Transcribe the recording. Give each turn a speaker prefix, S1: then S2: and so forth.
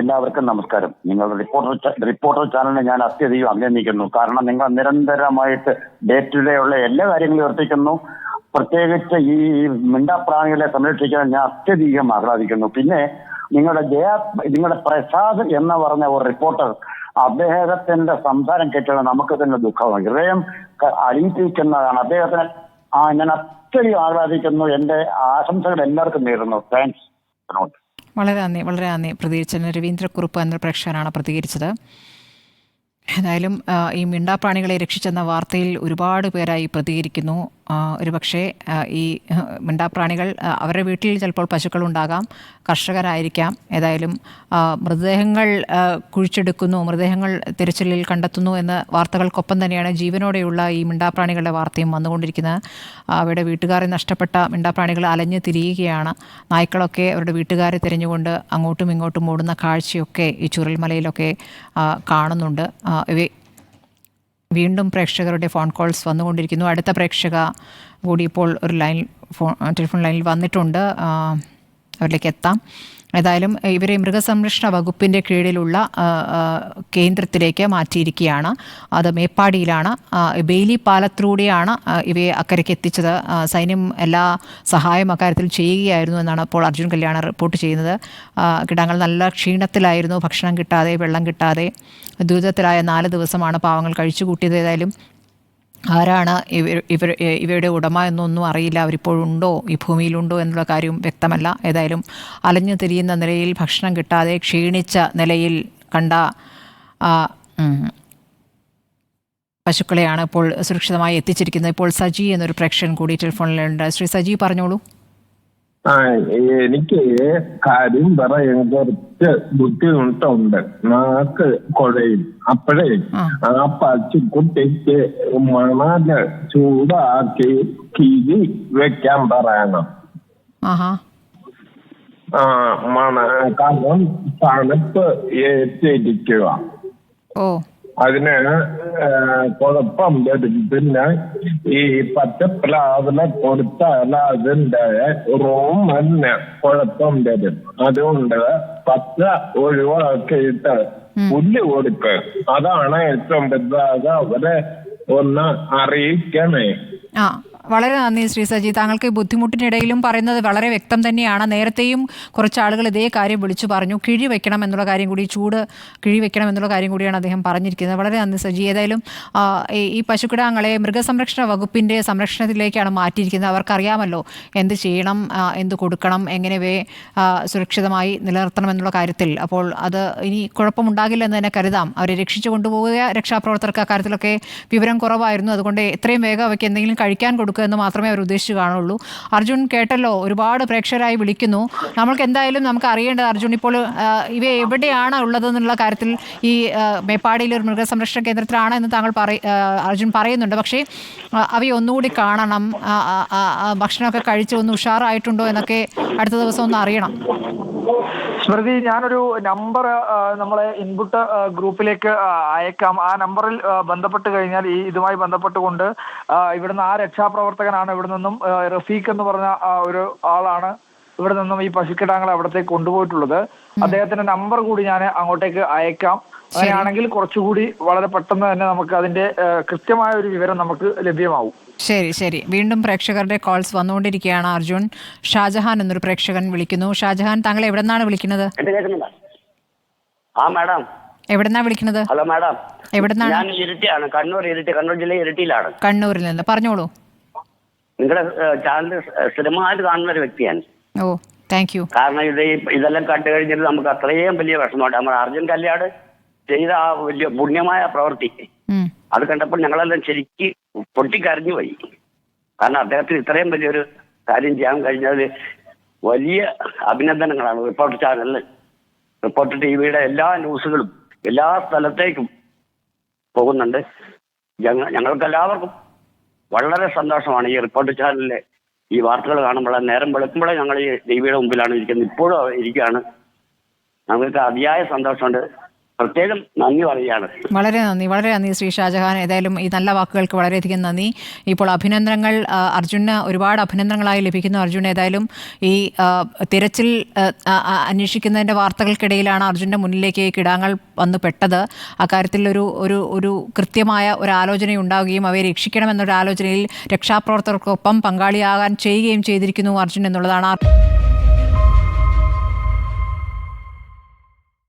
S1: എല്ലാവർക്കും നമസ്കാരം. നിങ്ങൾ റിപ്പോർട്ടർ റിപ്പോർട്ടർ ചാനലിനെ ഞാൻ അത്യധികം അഭിനന്ദിക്കുന്നു. കാരണം നിങ്ങൾ നിരന്തരമായിട്ട് ഡേ ടു ഡേ ഉള്ള എല്ലാ കാര്യങ്ങളും ഉയർത്തിക്കുന്നു. പ്രത്യേകിച്ച് ഈ മിണ്ടാപ്രാണികളെ സംരക്ഷിക്കാൻ ഞാൻ അത്യധികം ആഹ്ലാദിക്കുന്നു. പിന്നെ നിങ്ങളുടെ ജയ നിങ്ങളുടെ പ്രസാദ് എന്ന് പറഞ്ഞ ഒരു റിപ്പോർട്ടർ അദ്ദേഹത്തിന്റെ സംസാരം കേട്ടാൽ നമുക്ക് തന്നെ ദുഃഖമാണ് ഹൃദയം അലിയിപ്പിക്കുന്നതാണ് അദ്ദേഹത്തിന് ആ ഞാൻ അത്രയും ആഹ്ലാദിക്കുന്നു. എന്റെ ആശംസകൾ എല്ലാവർക്കും നേരുന്നു. താങ്ക്സ് വിനോദ്
S2: വളരെ നന്ദി വളരെ നന്ദി. പ്രതികരിച്ചതിന് രവീന്ദ്രക്കുറുപ്പ് എന്ന പ്രേക്ഷകനാണ് പ്രതികരിച്ചത്. ഏതായാലും ഈ മിണ്ടാപ്രാണികളെ രക്ഷിച്ചെന്ന വാർത്തയിൽ ഒരുപാട് പേരായി പ്രതികരിക്കുന്നു. ഒരുപക്ഷെ ഈ മിണ്ടാപ്രാണികൾ അവരുടെ വീട്ടിൽ ചിലപ്പോൾ പശുക്കളുണ്ടാകാം കർഷകരായിരിക്കാം. ഏതായാലും മൃതദേഹങ്ങൾ കുഴിച്ചെടുക്കുന്നു മൃതദേഹങ്ങൾ തിരച്ചിലിൽ കണ്ടെത്തുന്നു എന്ന വാർത്തകൾക്കൊപ്പം തന്നെയാണ് ജീവനോടെയുള്ള ഈ മിണ്ടാപ്രാണികളുടെ വാർത്തയും വന്നുകൊണ്ടിരിക്കുന്നത്. അവരുടെ വീട്ടുകാരെ നഷ്ടപ്പെട്ട മിണ്ടാപ്രാണികൾ അലഞ്ഞു തിരിയുകയാണ്. നായ്ക്കളൊക്കെ അവരുടെ വീട്ടുകാരെ തിരഞ്ഞുകൊണ്ട് അങ്ങോട്ടും ഇങ്ങോട്ടും ഓടുന്ന കാഴ്ചയൊക്കെ ഈ ചുരൽമലയിലൊക്കെ കാണുന്നുണ്ട്. വീണ്ടും പ്രേക്ഷകരുടെ ഫോൺ കോൾസ് വന്നുകൊണ്ടിരിക്കുന്നു. അടുത്ത പ്രേക്ഷക കൂടി ഇപ്പോൾ ഒരു ലൈൻ ഫോൺ ടെലിഫോൺ ലൈനിൽ വന്നിട്ടുണ്ട്. അവരിലേക്ക് എത്താം. ഏതായാലും ഇവരെ മൃഗസംരക്ഷണ വകുപ്പിന്റെ കീഴിലുള്ള കേന്ദ്രത്തിലേക്ക് മാറ്റിയിരിക്കുകയാണ്. അത് മേപ്പാടിയിലാണ്. ബെയിലി പാലത്തിലൂടെയാണ് ഇവയെ അക്കരയ്ക്ക് എത്തിച്ചത്. സൈന്യം എല്ലാ സഹായം അക്കാര്യത്തിൽ ചെയ്യുകയായിരുന്നു എന്നാണ് അപ്പോൾ അർജുൻ കല്യാണ റിപ്പോർട്ട് ചെയ്യുന്നത്. കിടാങ്ങൾ നല്ല ക്ഷീണത്തിലായിരുന്നു. ഭക്ഷണം കിട്ടാതെ വെള്ളം കിട്ടാതെ ദുരിതത്തിലായ നാല് ദിവസമാണ് പാവങ്ങൾ കഴിച്ചു കൂട്ടിയത് ഏതായാലും ആരാണ് ഇവർ ഇവർ ഇവയുടെ ഉടമ എന്നൊന്നും അറിയില്ല. അവരിപ്പോഴുണ്ടോ ഈ ഭൂമിയിലുണ്ടോ എന്നുള്ള കാര്യം വ്യക്തമല്ല. ഏതായാലും അലഞ്ഞു തിരിയുന്ന നിലയിൽ ഭക്ഷണം കിട്ടാതെ ക്ഷീണിച്ച നിലയിൽ കണ്ട പശുക്കളെയാണ് ഇപ്പോൾ സുരക്ഷിതമായി എത്തിച്ചിരിക്കുന്നത്. ഇപ്പോൾ സജി എന്നൊരു പ്രേക്ഷകൻ കൂടി ടെലിഫോണിലുണ്ട്. ശ്രീ സജി പറഞ്ഞോളൂ.
S3: ആ എനിക്ക് കാര്യം പറയാൻ കുറച്ച് ബുദ്ധിമുട്ടുണ്ട്. നാക്ക് കുഴയും അപ്പോഴേ
S2: ആ.
S3: പച്ചക്കുട്ടിക്ക് മണൽ ചൂടാക്കി കിരി വെക്കാൻ പറയണം. ആ മണ കാരണം തണുപ്പ് ഏറ്റിരിക്കുക
S2: ഓ.
S3: അതിന് കുഴപ്പം വരും പിന്നെ ഈ പച്ചപ്ലാവിനെ കൊടുത്താൽ അതിന്റെ റോമന് കുഴപ്പം വരും. അതുകൊണ്ട് പച്ച ഒഴിവാക്കിയിട്ട് പുല്ല് കൊടുക്ക്. അതാണ് ഏറ്റവും വലുതാകെ അവരെ ഒന്ന് അറിയിക്കണേ.
S2: വളരെ നന്ദി ശ്രീ സജി. താങ്കൾക്ക് ബുദ്ധിമുട്ടിനിടയിലും പറയുന്നത് വളരെ വ്യക്തം തന്നെയാണ്. നേരത്തെയും കുറച്ച് ആളുകൾ ഇതേ കാര്യം വിളിച്ചു പറഞ്ഞു. കിഴി വെക്കണം എന്നുള്ള കാര്യം കൂടി ചൂട് കിഴി വെക്കണം എന്നുള്ള കാര്യം കൂടിയാണ് അദ്ദേഹം പറഞ്ഞിരിക്കുന്നത്. വളരെ നന്ദി സജി. ഏതായാലും ഈ- പശുക്കിടാങ്ങളെ മൃഗസംരക്ഷണ വകുപ്പിന്റെ സംരക്ഷണത്തിലേക്കാണ് മാറ്റിയിരിക്കുന്നത്. അവർക്കറിയാമല്ലോ എന്ത് ചെയ്യണം എന്ത് കൊടുക്കണം എങ്ങനെ സുരക്ഷിതമായി നിലനിർത്തണം എന്നുള്ള കാര്യത്തിൽ. അപ്പോൾ അത് ഇനി കുഴപ്പമുണ്ടാകില്ല എന്ന് തന്നെ കരുതാം. അവരെ രക്ഷിച്ചു കൊണ്ടുപോവുക രക്ഷാപ്രവർത്തകർക്ക് അക്കാര്യത്തിലൊക്കെ വിവരം കുറവായിരുന്നു. അതുകൊണ്ട് എത്രയും വേഗം അവയ്ക്ക് എന്തെങ്കിലും കഴിക്കാൻ കൊടുക്കുക എന്ന് മാത്രമേ അവർ ഉദ്ദേശിച്ചു കാണുള്ളൂ. അർജുൻ കേട്ടല്ലോ ഒരുപാട് പ്രേക്ഷകരായി വിളിക്കുന്നു. നമ്മൾക്ക് എന്തായാലും നമുക്ക് അറിയേണ്ടത് അർജുൻ ഇപ്പോൾ ഇവ എവിടെയാണ് ഉള്ളതെന്നുള്ള കാര്യത്തിൽ ഈ മേപ്പാടിയിൽ ഒരു മൃഗസംരക്ഷണ കേന്ദ്രത്തിലാണ് എന്ന് താങ്കൾ പറ അർജുൻ പറയുന്നുണ്ട്. പക്ഷേ അവയെ ഒന്നുകൂടി കാണണം. ഭക്ഷണമൊക്കെ കഴിച്ച് ഒന്ന് ഉഷാറായിട്ടുണ്ടോ എന്നൊക്കെ അടുത്ത ദിവസം ഒന്ന് അറിയണം.
S4: സ്മൃതി ഞാനൊരു നമ്പർ നമ്മളെ ഇൻപുട്ട് ഗ്രൂപ്പിലേക്ക് അയക്കാം. ആ നമ്പറിൽ ബന്ധപ്പെട്ട് കഴിഞ്ഞാൽ ഈ ഇതുമായി ബന്ധപ്പെട്ടുകൊണ്ട് ഇവിടുന്ന് ആ രക്ഷാപ്രവർത്തകനാണ് ഇവിടെ നിന്നും റഫീഖ് എന്ന് പറഞ്ഞ ആ, ഒരു ആളാണ് ഇവിടെ നിന്നും ഈ പശുക്കിടാങ്ങളെ അവിടത്തേക്ക് കൊണ്ടുപോയിട്ടുള്ളത്. അദ്ദേഹത്തിന്റെ നമ്പർ കൂടി ഞാൻ അങ്ങോട്ടേക്ക് അയക്കാം. അങ്ങനെയാണെങ്കിൽ കുറച്ചുകൂടി വളരെ പെട്ടെന്ന് തന്നെ നമുക്ക് അതിന്റെ കൃത്യമായ ഒരു വിവരം നമുക്ക് ലഭ്യമാവും.
S2: ശരി ശരി. വീണ്ടും പ്രേക്ഷകരുടെ കോൾസ് വന്നുകൊണ്ടിരിക്കുകയാണ് അർജുൻ. ഷാജഹാൻ എന്നൊരു പ്രേക്ഷകൻ വിളിക്കുന്നു. ഷാജഹാൻ താങ്കൾ എവിടെ നിന്നാണ് വിളിക്കുന്നത്
S1: ആ മാഡം.
S2: എവിടെന്നാ വിളിക്കുന്നത്?
S1: Hello madam.
S2: എവിടെ നിന്നാണ്
S1: ഞാൻ ഇരിട്ടിയാണ്. കണ്ണൂർ ഇരിട്ടി കണ്ണൂർ ജില്ല ഇരിട്ടിയിലാണ്.
S2: കണ്ണൂരിൽ നിന്ന്. പറഞ്ഞോളൂ.
S1: നിങ്ങളുടെ ചാനൽ സ്ഥിരമായിട്ട് കാണുന്ന ഒരു വ്യക്തിയാണ്.
S2: ഓ താങ്ക് യു
S1: കാരണം ഇത് ഇതെല്ലാം കണ്ടു കഴിഞ്ഞിട്ട് നമുക്ക് അത്രയും വലിയ വിഷമമുണ്ട്. നമ്മുടെ അർജുൻ കല്യാട് ചെയ്ത ആ വലിയ പുണ്യമായ പ്രവൃത്തി അത് കണ്ടപ്പോൾ ഞങ്ങളെല്ലാം ശരിക്ക് പൊട്ടിക്കരഞ്ഞു പോയി. കാരണം അദ്ദേഹത്തിന് ഇത്രയും വലിയൊരു കാര്യം ചെയ്യാൻ കഴിഞ്ഞത് വലിയ അഭിനന്ദനങ്ങളാണ് റിപ്പോർട്ട് ചാനലിന് റിപ്പോർട്ട് ടി വിയുടെ എല്ലാ ന്യൂസുകളും എല്ലാ സ്ഥലത്തേക്കും പോകുന്നുണ്ട്. ഞങ്ങൾ ഞങ്ങൾക്ക് എല്ലാവർക്കും വളരെ സന്തോഷമാണ് ഈ റിപ്പോർട്ട് ചാനലിലെ ഈ വാർത്തകൾ കാണുമ്പോൾ. നേരം വെളുക്കുമ്പോഴേ ഞങ്ങൾ ഈ ടി വിയുടെ മുമ്പിലാണ് ഇരിക്കുന്നത്. ഇപ്പോഴും ഇരിക്കുകയാണ്. ഞങ്ങൾക്ക് അതിയായ സന്തോഷമുണ്ട്.
S5: പ്രത്യേകം നന്ദി പറയുകയാണ്.
S2: വളരെ നന്ദി വളരെ നന്ദി ശ്രീ ഷാജഹാൻ. ഏതായാലും ഈ നല്ല വാക്കുകൾക്ക് വളരെയധികം നന്ദി. ഇപ്പോൾ അഭിനന്ദനങ്ങൾ അർജുന് ഒരുപാട് അഭിനന്ദനങ്ങളായി ലഭിക്കുന്നു അർജുൻ. ഏതായാലും ഈ തിരച്ചിൽ അന്വേഷിക്കുന്നതിന്റെ വാർത്തകൾക്കിടയിലാണ് അർജുന്റെ മുന്നിലേക്ക് കിടാങ്ങൾ വന്ന് പെട്ടത്. അക്കാര്യത്തിൽ ഒരു ഒരു ഒരു കൃത്യമായ ഒരു ആലോചന ഉണ്ടാവുകയും അവയെ രക്ഷിക്കണമെന്നൊരു ആലോചനയിൽ രക്ഷാപ്രവർത്തകർക്കൊപ്പം പങ്കാളിയാകാൻ ചെയ്യുകയും ചെയ്തിരിക്കുന്നു അർജുൻ എന്നുള്ളതാണ്